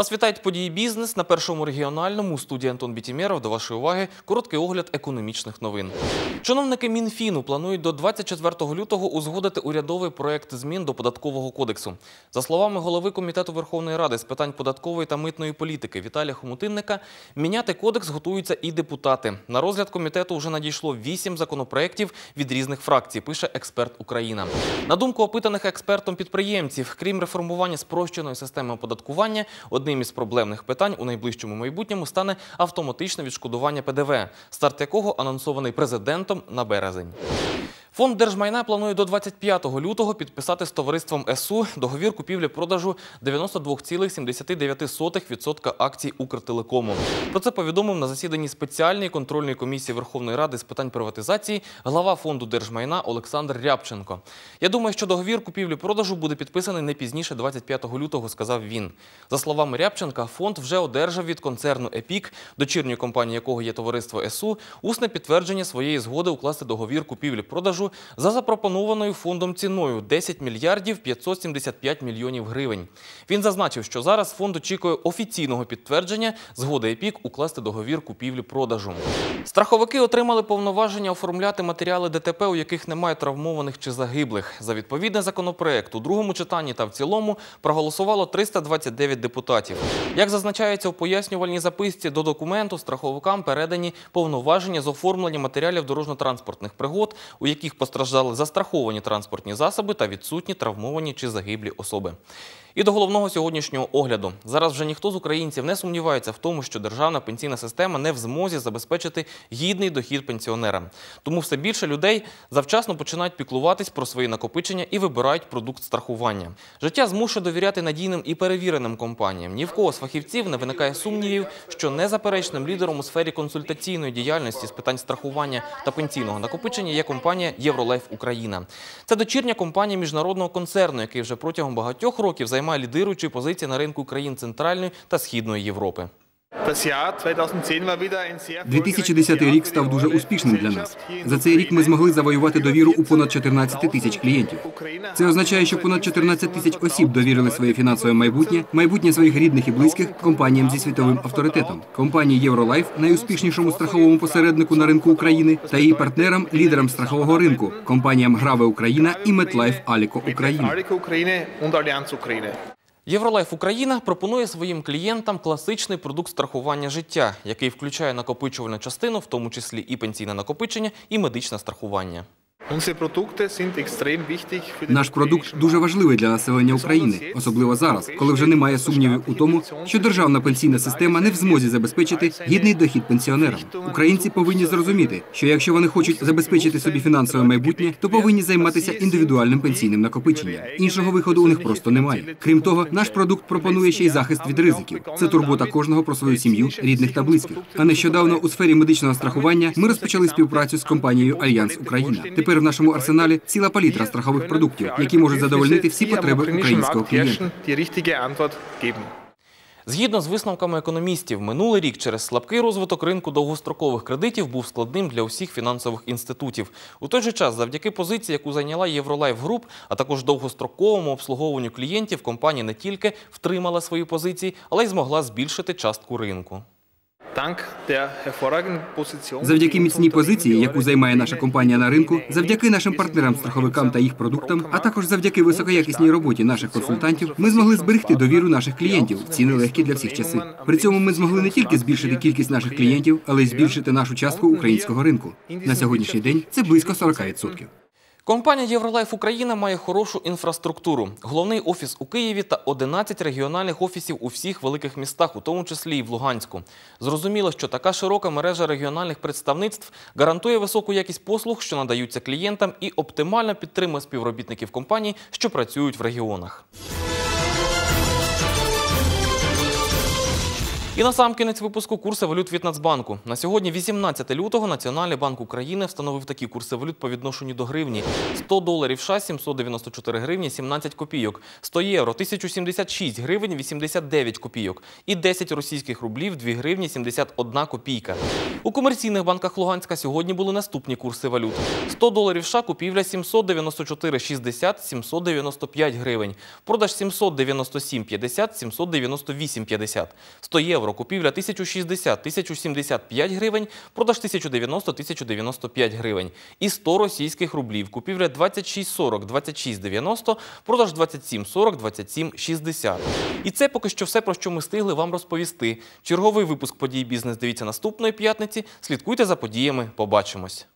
Вас вітають події бізнес на першому регіональному у студії Антон Бітімєров. До вашої уваги короткий огляд економічних новин. Чиновники Мінфіну планують до 24 лютого узгодити урядовий проект змін до податкового кодексу. За словами голови комітету Верховної Ради з питань податкової та митної політики Віталія Хомутинника, міняти кодекс готуються і депутати. На розгляд комітету вже надійшло вісім законопроєктів від різних фракцій. Пише експерт Україна. На думку опитаних експертом підприємців, крім реформування спрощеної системи оподаткування, одним із проблемних питань у найближчому майбутньому стане автоматичне відшкодування ПДВ, старт якого анонсований президентом на березень. Фонд держмайна планує до 25 лютого підписати з товариством СУ договір купівлі-продажу 92,79% акцій Укртелекому. Про це повідомив на засіданні спеціальної контрольної комісії Верховної Ради з питань приватизації глава фонду держмайна Олександр Рябченко. Я думаю, що договір купівлі-продажу буде підписаний не пізніше 25 лютого, сказав він. За словами Рябченка, фонд вже одержав від концерну ЕПІК, дочірньої компанії якого є товариство СУ, усне підтвердження своєї згоди укласти договір купівлі-продажу за запропонованою фондом ціною 10 мільярдів 575 мільйонів гривень. Він зазначив, що зараз фонд очікує офіційного підтвердження згоди ЕПІК укласти договір купівлі-продажу. Страховики отримали повноваження оформляти матеріали ДТП, у яких немає травмованих чи загиблих. За відповідний законопроект у другому читанні та в цілому проголосувало 329 депутатів. Як зазначається в пояснювальній записці до документу, страховикам передані повноваження з оформлення матеріалів дорожньо-транспортних пригод, у яких постраждали застраховані транспортні засоби та відсутні травмовані чи загиблі особи. І до головного сьогоднішнього огляду. Зараз вже ніхто з українців не сумнівається в тому, що державна пенсійна система не в змозі забезпечити гідний дохід пенсіонерам. Тому все більше людей завчасно починають піклуватись про свої накопичення і вибирають продукт страхування. Життя змушує довіряти надійним і перевіреним компаніям. Ні в кого з фахівців не виникає сумнівів, що незаперечним лідером у сфері консультаційної діяльності з питань страхування та пенсійного накопичення є компанія Євролайф Україна. Це дочірня компанія міжнародного концерну, який вже протягом багатьох років займає лідируючі позиції на ринку країн Центральної та Східної Європи. 2010 рік став дуже успішним для нас. За цей рік ми змогли завоювати довіру у понад 14 тисяч клієнтів. Це означає, що понад 14 тисяч осіб довірили своє фінансове майбутнє, майбутнє своїх рідних і близьких компаніям зі світовим авторитетом. Компанії Євролайф, найуспішнішому страховому посереднику на ринку України, та її партнерам, лідерам страхового ринку, компаніям Граве Україна і Метлайф Аліко Україна. Євролайф Україна пропонує своїм клієнтам класичний продукт страхування життя, який включає накопичувальну частину, в тому числі і пенсійне накопичення, і медичне страхування. Наш продукт дуже важливий для населення України, особливо зараз, коли вже немає сумнівів у тому, що державна пенсійна система не в змозі забезпечити гідний дохід пенсіонерам. Українці повинні зрозуміти, що якщо вони хочуть забезпечити собі фінансове майбутнє, то повинні займатися індивідуальним пенсійним накопиченням. Іншого виходу у них просто немає. Крім того, наш продукт пропонує ще й захист від ризиків. Це турбота кожного про свою сім'ю, рідних та близьких. А нещодавно у сфері медичного страхування ми розпочали співпрацю з компанією Альянс Україна. Тепер в нашому арсеналі ціла палітра страхових продуктів, які можуть задовольнити всі потреби українського клієнта. Згідно з висновками економістів, минулий рік через слабкий розвиток ринку довгострокових кредитів був складним для усіх фінансових інститутів. У той же час, завдяки позиції, яку зайняла Євролайф Груп, а також довгостроковому обслуговуванню клієнтів, компанія не тільки втримала свої позиції, але й змогла збільшити частку ринку. Завдяки міцній позиції, яку займає наша компанія на ринку, завдяки нашим партнерам, страховикам та їх продуктам, а також завдяки високоякісній роботі наших консультантів, ми змогли зберегти довіру наших клієнтів в ці нелегкі для всіх часи. При цьому ми змогли не тільки збільшити кількість наших клієнтів, але й збільшити нашу частку українського ринку. На сьогоднішній день це близько 40%. Компанія Євролайф Україна має хорошу інфраструктуру, головний офіс у Києві та 11 регіональних офісів у всіх великих містах, у тому числі і в Луганську. Зрозуміло, що така широка мережа регіональних представництв гарантує високу якість послуг, що надаються клієнтам, і оптимально підтримує співробітників компаній, що працюють в регіонах. І на сам кінець випуску курси валют від Нацбанку. На сьогодні, 18 лютого, Національний банк України встановив такі курси валют по відношенню до гривні. 100 доларів США – 794 гривні 17 копійок, 100 євро – 1076 гривень 89 копійок і 10 російських рублів – 2 гривні 71 копійка. У комерційних банках Луганська сьогодні були наступні курси валют. 100 доларів США купівля 794,60 – 795 гривень, продаж 797,50 – 798,50. 100 євро купівля 1060 – 1075 гривень, продаж 1090 – 1095 гривень. І 100 російських рублів купівля 26,40 – 26,90, продаж 27,40 – 27,60. І це поки що все, про що ми встигли вам розповісти. Черговий випуск подій бізнес дивіться наступної п'ятниці. Слідкуйте за подіями. Побачимось.